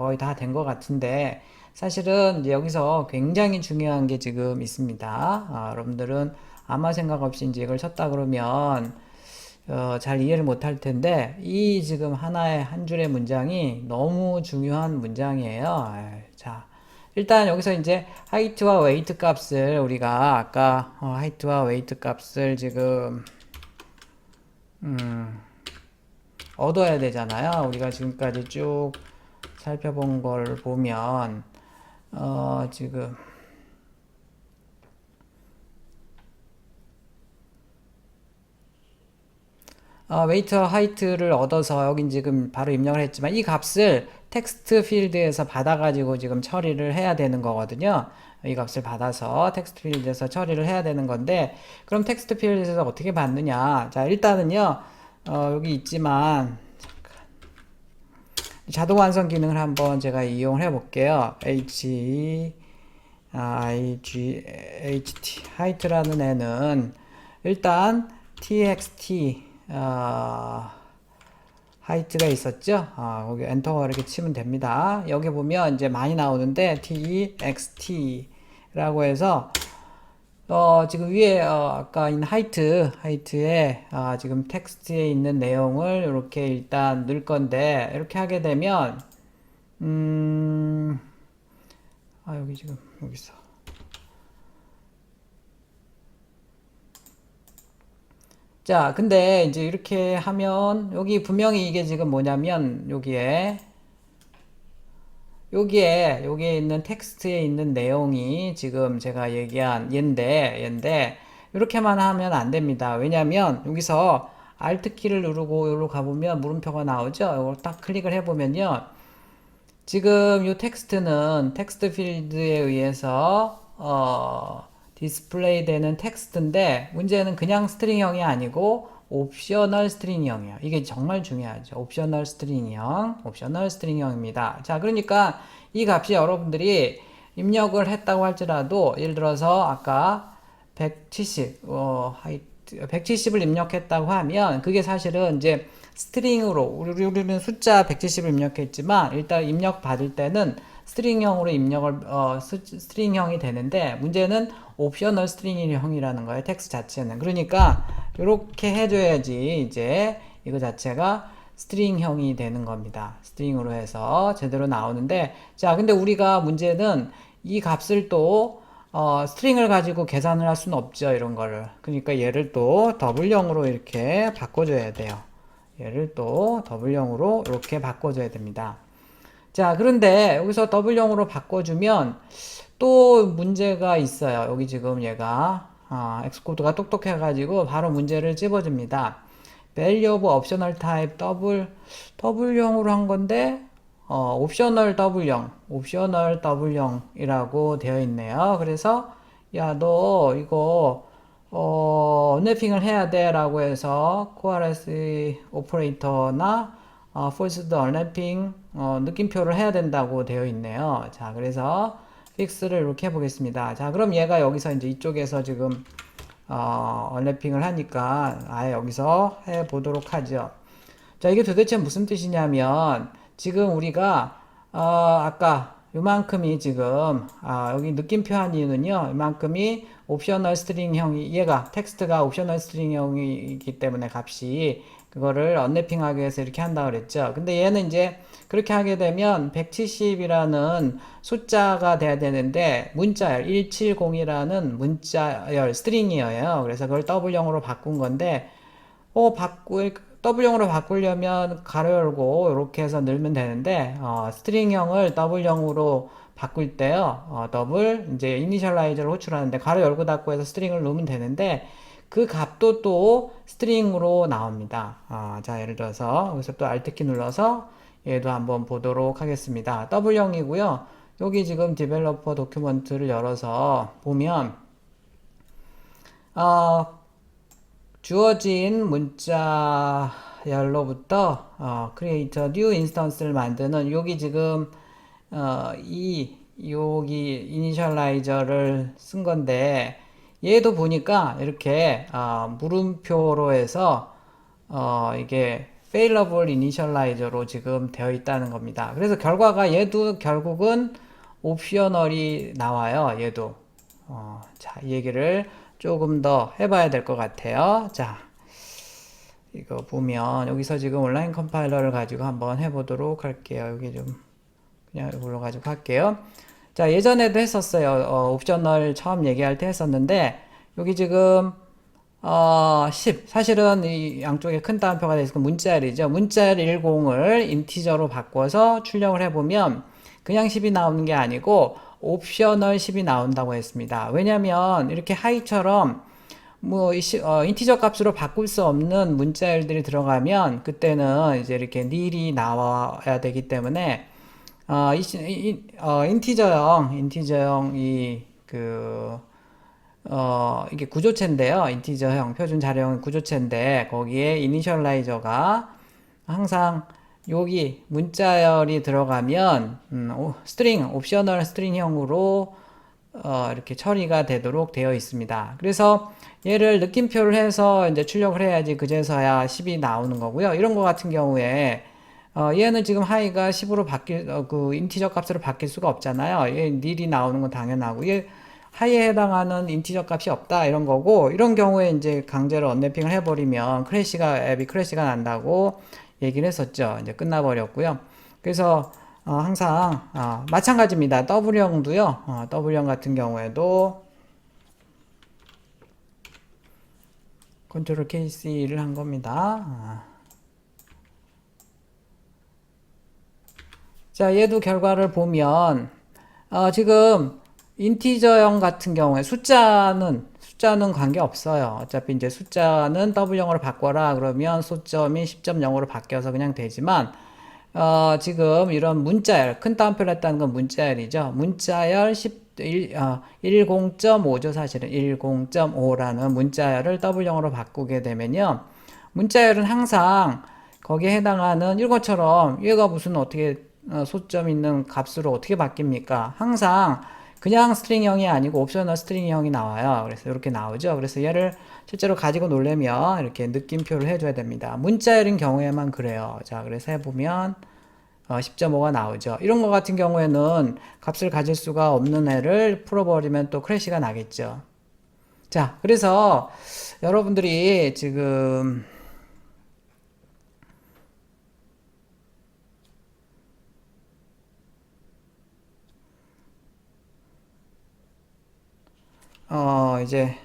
거의 다 된 것 같은데 사실은 여기서 굉장히 중요한 게 지금 있습니다. 아, 여러분들은 아무 생각 없이 이제 이걸 쳤다 그러면 어, 잘 이해를 못 할 텐데 이 지금 하나의 한 줄의 문장이 너무 중요한 문장이에요. 자, 일단 여기서 이제 하이트와 웨이트 값을 우리가 아까 어, 하이트와 웨이트 값을 지금 음, 얻어야 되잖아요. 우리가 지금까지 쭉 살펴본 걸 보면 어, 지금 어, 웨이트와 하이트를 얻어서 여긴 지금 바로 입력을 했지만 이 값을 텍스트 필드에서 받아가지고 지금 처리를 해야 되는 거거든요. 이 값을 받아서 텍스트 필드에서 처리를 해야 되는 건데 그럼 텍스트 필드에서 어떻게 받느냐? 자 일단은요 어, 여기 있지만. 자동 완성 기능을 한번 제가 이용을 해 볼게요. H I G H T 하이트라는 애는 일단 txt 어, 하이트가 있었죠. 아, 거기 엔터 이렇게 치면 됩니다. 여기 보면 이제 많이 나오는데 txt라고 해서 어, 지금 위에 어, 아까 있는 하이트 하이트에 아, 지금 텍스트에 있는 내용을 이렇게 일단 넣을 건데 이렇게 하게 되면 음, 아 여기 지금 여기 있어. 자, 근데 이제 이렇게 하면 여기 분명히 이게 지금 뭐냐면 여기에 여기에 여기에 있는 텍스트에 있는 내용이 지금 제가 얘기한 얘인데 얘인데 이렇게만 하면 안 됩니다. 왜냐면 여기서 Alt 키를 누르고 여기로 가보면 물음표가 나오죠. 이걸 딱 클릭을 해보면요. 지금 이 텍스트는 텍스트 필드에 의해서 어, 디스플레이 되는 텍스트인데 문제는 그냥 스트링형이 아니고 옵셔널 스트링형이에요. 이게 정말 중요하죠. 옵셔널 스트링형, 옵셔널 스트링형입니다. 자, 그러니까 이 값이 여러분들이 입력을 했다고 할지라도 예를 들어서 아까 170, 어, 하이트, 170을 입력했다고 하면 그게 사실은 이제 스트링으로 우리는 숫자 170을 입력했지만 일단 입력 받을 때는 스트링형으로 입력을 어, 스트링형이 되는데 문제는 옵셔널 스트링형이라는 거예요. 텍스트 자체는. 그러니까 이렇게 해줘야지 이제 이거 자체가 스트링형이 되는 겁니다. 스트링으로 해서 제대로 나오는데 자 근데 우리가 문제는 이 값을 또 어, 스트링을 가지고 계산을 할 수는 없죠 이런 거를 그러니까 얘를 또 더블형으로 이렇게 바꿔줘야 돼요 얘를 또 더블형으로 이렇게 바꿔줘야 됩니다 자 그런데 여기서 더블형으로 바꿔주면 또 문제가 있어요. 여기 지금 얘가 아, 엑스코드가 똑똑해가지고 바로 문제를 찝어줍니다. value of optional 더블형으로 한 건데 어, 옵셔널 더블형, 옵셔널 더블형이라고 되어 있네요. 그래서 야 너 이거 어, 언랩핑을 해야 돼 라고 해서 코아레스 오퍼레이터나 어, false 언랩핑 어, 느낌표를 해야 된다고 되어 있네요. 자, 그래서 픽스를 이렇게 해보겠습니다. 자, 그럼 얘가 여기서 이제 이쪽에서 지금 어, 언랩핑을 하니까 아예 여기서 해보도록 하죠. 자, 이게 도대체 무슨 뜻이냐면 지금 우리가 어, 아까 요만큼이 지금 아, 여기 느낌표 한 이유는요. 이만큼이 옵셔널 스트링형이 얘가 텍스트가 옵셔널 스트링형이기 때문에 값이 그거를 언랩핑하기 위해서 이렇게 한다 그랬죠. 근데 얘는 이제 그렇게 하게 되면 170이라는 숫자가 돼야 되는데 문자열 170이라는 문자열 스트링이에요. 그래서 그걸 W형으로 바꾼 건데 어 바꿀 W형으로 바꾸려면 가로 열고 이렇게 해서 넣으면 되는데 어, 스트링형을 W형으로 바꿀 때요. 어, 더블 이제 이니셜라이저를 호출하는데 가로 열고 닫고 해서 스트링을 넣으면 되는데 그 값도 또 스트링으로 나옵니다. 어, 자 예를 들어서 여기서 또 Alt키 눌러서 얘도 한번 보도록 하겠습니다. W형이고요. 여기 지금 디벨로퍼 도큐먼트를 열어서 보면 어, 주어진 문자열로부터 어, create new instance를 만드는 여기 지금 어, 이 여기 이니셜라이저를 쓴 건데 얘도 보니까 이렇게 어, 물음표로 해서 어, 이게 failable initialize로 지금 되어 있다는 겁니다. 그래서 결과가 얘도 결국은 옵셔널이 나와요. 얘도. 어, 자, 이 얘기를 조금 더 해봐야 될 것 같아요. 자, 이거 보면 여기서 지금 온라인 컴파일러를 가지고 한번 해보도록 할게요. 여기 좀 그냥 이걸로 가지고 할게요. 자, 예전에도 했었어요. 어, 옵셔널 처음 얘기할 때 했었는데 여기 지금 어, 10. 사실은 이 양쪽에 큰 따옴표가 돼 있으니까 문자열이죠. 문자열 10을 인티저로 바꿔서 출력을 해보면 그냥 10이 나오는 게 아니고 옵셔널 10이 나온다고 했습니다. 왜냐면 이렇게 하이처럼 뭐 어, 인티저 값으로 바꿀 수 없는 문자열들이 들어가면 그때는 이제 이렇게 닐이 나와야 되기 때문에 어, 이, 시- 이, 어, 인티저형 인티저형 이 그 어, 이게 구조체인데요. 인티저형, 표준 자료형 구조체인데, 거기에 이니셜라이저가 항상 여기 문자열이 들어가면, 음, 오- 스트링, 옵셔널 스트링형으로, 어, 이렇게 처리가 되도록 되어 있습니다. 그래서 얘를 느낌표를 해서 이제 출력을 해야지 그제서야 10이 나오는 거고요. 이런 거 같은 경우에, 어, 얘는 지금 하이가 10으로 바뀔, 어, 그 인티저 값으로 바뀔 수가 없잖아요. 얘 닐이 나오는 건 당연하고, 얘 하이에 해당하는 인티저 값이 없다 이런 거고 이런 경우에 이제 강제로 언랩핑을 해버리면 크래시가 앱이 크래시가 난다고 얘기를 했었죠. 이제 끝나버렸고요. 그래서 어, 항상 어, 마찬가지입니다. W형도요. 어, W형 같은 경우에도 컨트롤 KC를 한 겁니다. 아. 자, 얘도 결과를 보면 어, 지금 인티저형 같은 경우에 숫자는 숫자는 관계 없어요. 어차피 이제 숫자는 W형으로 바꿔라 그러면 소점이 10.0으로 바뀌어서 그냥 되지만 어, 지금 이런 문자열 큰 따옴표를 했다는 건 문자열이죠. 문자열 10 1, 어, 10.5죠 사실은 10.5라는 문자열을 W형으로 바꾸게 되면요. 문자열은 항상 거기에 해당하는 이것처럼 얘가 무슨 어떻게 어, 소점 있는 값으로 어떻게 바뀝니까? 항상 그냥 스트링형이 아니고 옵셔널 스트링형이 나와요. 그래서 이렇게 나오죠. 그래서 얘를 실제로 가지고 놀려면 이렇게 느낌표를 해줘야 됩니다. 문자열인 경우에만 그래요. 자, 그래서 해보면 어, 10.5가 나오죠. 이런 거 같은 경우에는 값을 가질 수가 없는 애를 풀어버리면 또 크래시가 나겠죠. 자, 그래서 여러분들이 지금 어, 이제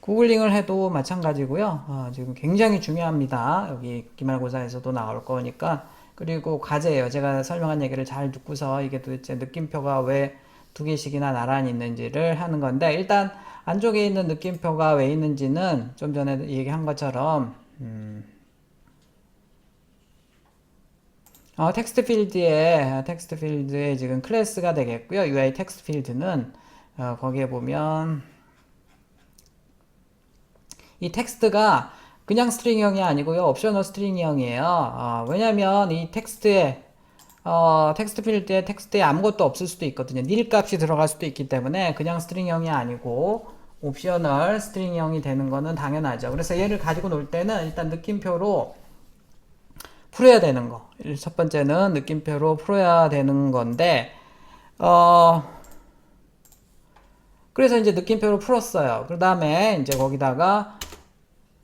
구글링을 해도 마찬가지고요. 어, 지금 굉장히 중요합니다. 여기 기말고사에서도 나올 거니까. 그리고 과제예요. 제가 설명한 얘기를 잘 듣고서 이게 도대체 느낌표가 왜 두 개씩이나 나란히 있는지를 하는 건데 일단 안쪽에 있는 느낌표가 왜 있는지는 좀 전에 얘기한 것처럼 음, 어, 텍스트 필드에 텍스트 필드에 지금 클래스가 되겠고요. UI 텍스트 필드는 어, 거기에 보면 이 텍스트가 그냥 스트링형이 아니고요. 옵셔널 스트링형이에요. 어, 왜냐면 이 텍스트에 어, 텍스트 필드에 텍스트에 아무것도 없을 수도 있거든요. 닐 값이 들어갈 수도 있기 때문에 그냥 스트링형이 아니고 옵셔널 스트링형이 되는 거는 당연하죠. 그래서 얘를 가지고 놀 때는 일단 느낌표로 풀어야 되는 거. 첫 번째는 느낌표로 풀어야 되는 건데 어 그래서 이제 느낌표로 풀었어요. 그 다음에 이제 거기다가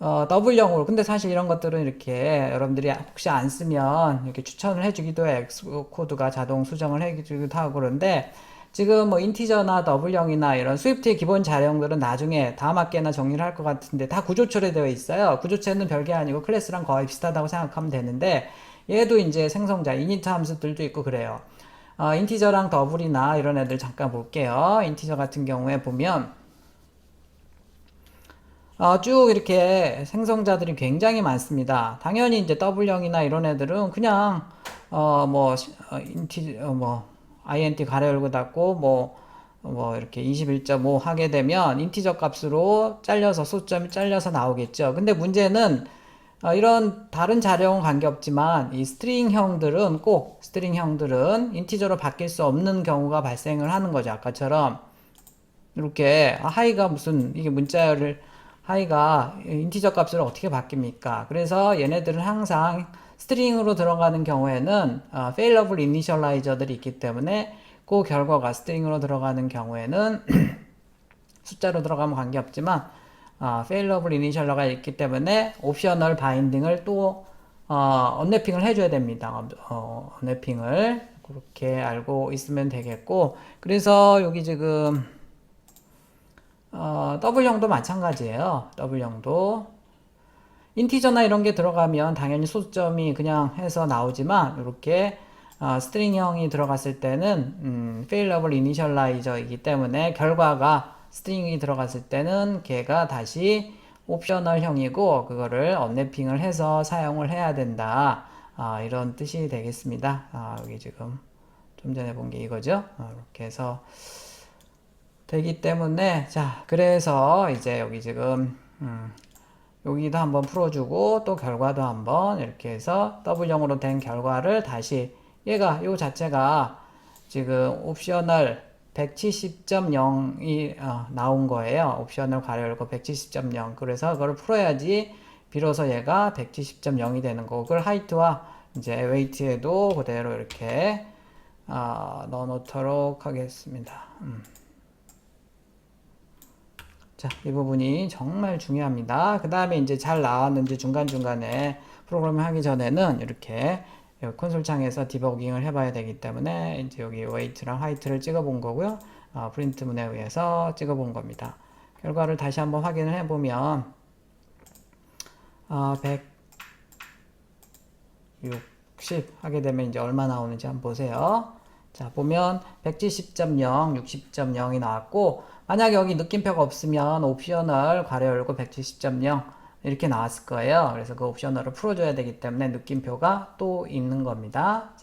어, W형으로. 근데 사실 이런 것들은 이렇게 여러분들이 혹시 안 쓰면 이렇게 추천을 해주기도 해요. X코드가 자동 수정을 해주기도 하고 그런데 지금 뭐 인티저나 W형이나 이런 스위프트의 기본 자령들은 나중에 다음 학기에나 정리를 할 것 같은데 다 구조처로 되어 있어요. 구조체는 별게 아니고 클래스랑 거의 비슷하다고 생각하면 되는데 얘도 이제 생성자, 이니트 함수들도 있고 그래요. 어, 인티저랑 더블이나 이런 애들 잠깐 볼게요. 인티저 같은 경우에 보면 어, 쭉 이렇게 생성자들이 굉장히 많습니다. 당연히 이제 W형이나 이런 애들은 그냥 어, 뭐 어, 인티 어, 뭐 int 가로 열고 닫고 뭐 뭐 이렇게 21.5 하게 되면 인티저 값으로 잘려서 소점이 잘려서 나오겠죠. 근데 문제는 어, 이런 다른 자료는 관계없지만 이 스트링형들은 꼭 스트링형들은 인티저로 바뀔 수 없는 경우가 발생을 하는 거죠. 아까처럼 이렇게 아, 하이가 무슨 이게 문자열을 하이가 인티저 값으로 어떻게 바뀝니까? 그래서 얘네들은 항상 스트링으로 들어가는 경우에는 어, failable initializer들이 있기 때문에 그 결과가 스트링으로 들어가는 경우에는 숫자로 들어가면 관계없지만 어, failable initializer가 있기 때문에 옵셔널 바인딩을 또 어, 언랩핑을 해줘야 됩니다. 어, 언랩핑을 그렇게 알고 있으면 되겠고 그래서 여기 지금 어, W형도 마찬가지예요. W형도 인티저나 이런 게 들어가면 당연히 소수점이 그냥 해서 나오지만 이렇게 어, 스트링형이 들어갔을 때는 음, failable initializer이기 때문에 결과가 스트링이 들어갔을 때는 걔가 다시 옵셔널형이고 그거를 언랩핑을 해서 사용을 해야 된다. 아, 이런 뜻이 되겠습니다. 아, 여기 지금 좀 전에 본 게 이거죠. 아, 이렇게 해서 되기 때문에 자 그래서 이제 여기 지금 음, 여기도 한번 풀어주고 또 결과도 한번 이렇게 해서 W형으로 된 결과를 다시 얘가 요 자체가 지금 옵셔널 170.0이 어, 나온 거예요. 옵셔널 가로 열고 170.0 그래서 그걸 풀어야지 비로소 얘가 170.0이 되는 거고 그걸 하이트와 이제 웨이트에도 그대로 이렇게 어, 넣어 놓도록 하겠습니다. 음. 자, 이 부분이 정말 중요합니다. 그 다음에 이제 잘 나왔는지 중간중간에 프로그램을 하기 전에는 이렇게 콘솔 창에서 디버깅을 해봐야 되기 때문에 이제 여기 웨이트랑 하이트를 찍어본 거고요. 어, 프린트 문에 의해서 찍어본 겁니다. 결과를 다시 한번 확인을 해보면 어, 160 하게 되면 이제 얼마 나오는지 한번 보세요. 자, 보면 170.0, 60.0이 나왔고, 만약에 여기 느낌표가 없으면 옵셔널 괄호 열고 170.0 이렇게 나왔을 거예요. 그래서 그 옵셔널을 풀어줘야 되기 때문에 느낌표가 또 있는 겁니다. 자,